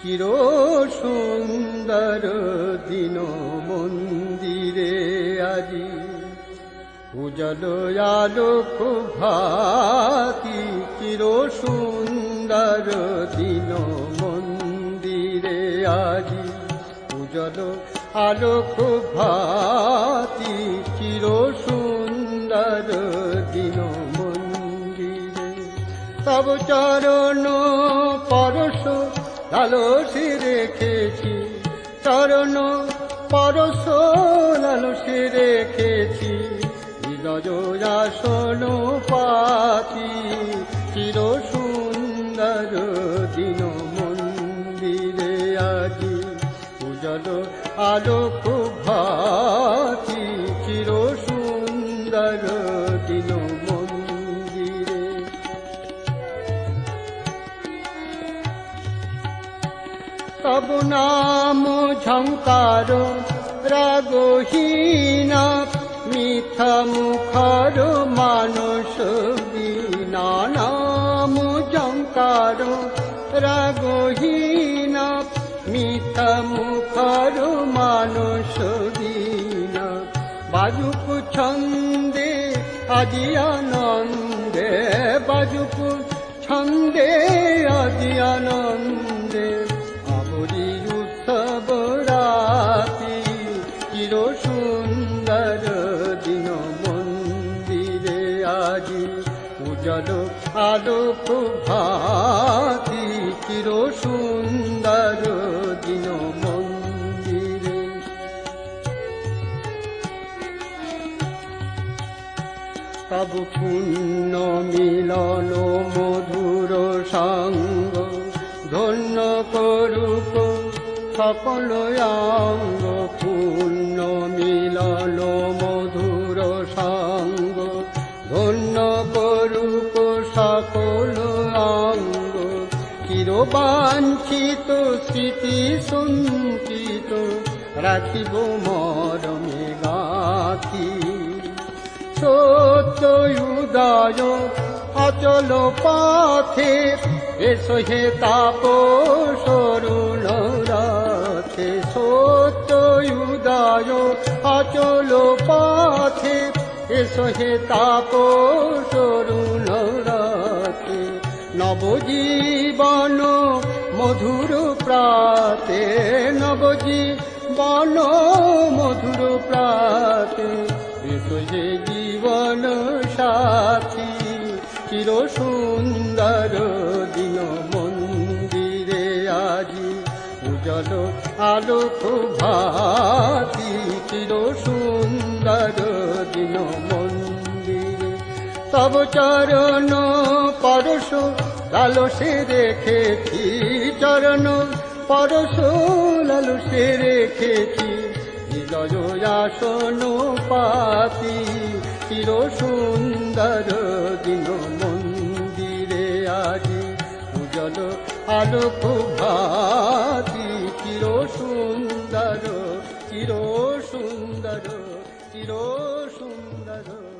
চির সুন্দর দিন মন্দিরে আজি। উজল আলোক ভাতি চির সুন্দর দিন মন্দিরে আজি। উজল আলোক ভাতি চির সুন্দর তব চরণ পরশ লালসে রেখেছি। চরণ পরশ লালসে রেখেছি। আসন পাতি, চির সুন্দর দিন মন্দিরে আজি। উজল আলোক তব নাম ঝঙ্কার রাগহীনা, মিথ্যা মুখর, মানুষ বিনা নাম ঝঙ্কার রাগহীনা, মিথ্যা মুখর, মানুষ বিনা। বাজুক ছন্দে, আজি আনন্দে, বাজুক ছন্দে, আজি আনন্দে। সুন্দর দিন মন্দিরে আজি উজল আলোক ভাতি চির সুন্দর দিন মন্দিরে। তব পুণ্য মিলন মধুর সঙ্গ ধন্য করুক সকল অঙ্গ পুণ্য মিলন মধুর সঙ্গ, ধন্য করুক সকল অঙ্গ। চিরবাঞ্ছিত স্মৃতি সঞ্চিত রাখিব মরমে গাথি। সত্য উদয় অচল পথে, এসো হে তাপ সরুণ রাথে সত্য উদয় অচল পথে, এসো হে তাপ সরুণ রাথে। নবজীবন মধুর প্রাতে, নবজীবন মধুর প্রাতে। এসো হে জীবন সাথী চির সুন্দর দিন উজল আলোক ভাতি চির সুন্দর দিন মন্দিরে। তব চরণ পরশ লালসে রেখেছি চরণ। পরশ লালসে রেখেছি হৃদয় আসন পাতি চির সুন্দর দিন আলোক ভাতি চির সুন্দর চির সুন্দর চির সুন্দর